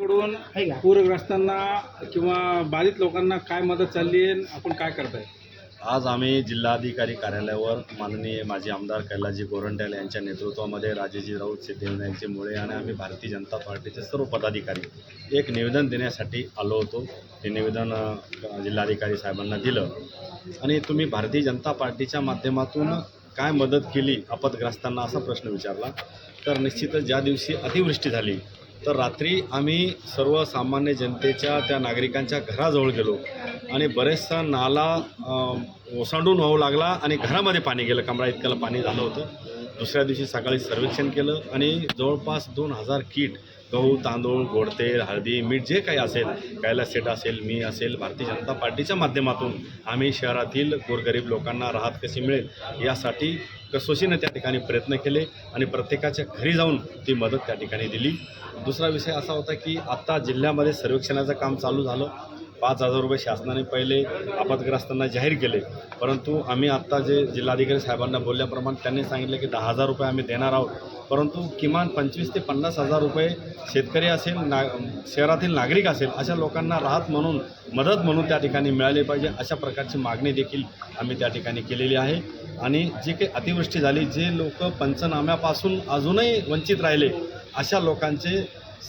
कडून? पूरग्रस्तांना किंवा बाधित लोकांना काय मदत चालली आहे आपण काय करताय? आज आम्ही जिल्हाधिकारी कार्यालयावर माननीय माजी आमदार कैलाजी गोरंट्याल यांच्या नेतृत्वामध्ये राजेजी राऊत सिद्धिविनायकजी मुळे आणि आम्ही भारतीय जनता पार्टीचे सर्व पदाधिकारी एक निवेदन देण्यासाठी आलो होतो. ते निवेदन जिल्हाधिकारी साहेबांना दिलं. आणि तुम्ही भारतीय जनता पार्टीच्या माध्यमातून काय मदत केली आपदग्रस्तांना असा प्रश्न विचारला. तर निश्चितच ज्या दिवशी अतिवृष्टी झाली तर रात्री आम्ही सर्वसामान्य जनतेच्या त्या नागरिकांच्या घराजवळ गेलो आणि बरेचसा नाला ओसांडून वाहू लागला आणि घरामध्ये पाणी गेलं. कमरा इतक्याला पाणी झालं होतं. दुसऱ्या दिवशी सकाळी सर्वेक्षण केलं आणि जवळपास दोन हजार किट गहू तांदूळ गोडतेल हळदी मीठ जे काही असेल कायला सेट असेल मी असेल भारतीय जनता पार्टीच्या माध्यमातून आम्ही शहरातील गोरगरीब लोकांना राहत कशी मिळेल यासाठी कसोशीने त्या ठिकाणी प्रयत्न केले आणि प्रत्येकाच्या घरी जाऊन ती मदत त्या ठिकाणी दिली. दुसरा विषय असा होता की आत्ता जिल्ह्यामध्ये सर्वेक्षणाचं काम चालू झालं. पाच हजार रुपये शासनाने पहिले आपत्ग्रस्तांना जाहीर केले. परंतु आम्ही आत्ता जे जिल्हाधिकारी साहेबांना बोलल्याप्रमाणे त्यांनी सांगितलं की दहा हजार रुपये आम्ही देणार आहोत. परंतु किमान पंचवीस ते पन्नास हजार रुपये शेतकरी असेल ना शहरातील नागरिक असेल अशा लोकांना राहत म्हणून मदत म्हणून त्या ठिकाणी मिळाली पाहिजे अशा प्रकारची मागणी देखील आम्ही त्या ठिकाणी केलेली आहे. आणि जे काही अतिवृष्टी झाली जे लोक पंचनाम्यापासून अजूनही वंचित राहिले अशा लोकांचे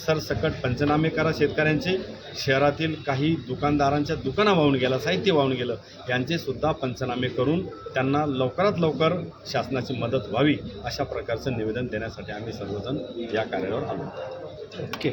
सरसकट पंचनामे करा शेतकऱ्यांचे. शहरातील काही दुकानदारांच्या दुकानं वाहून गेलं साहित्य वाहून गेलं यांचेसुद्धा पंचनामे करून त्यांना लवकरात लवकर शासनाची मदत व्हावी अशा प्रकारचं निवेदन देण्यासाठी आम्ही सर्वजण या कार्यावर आलो. ओके.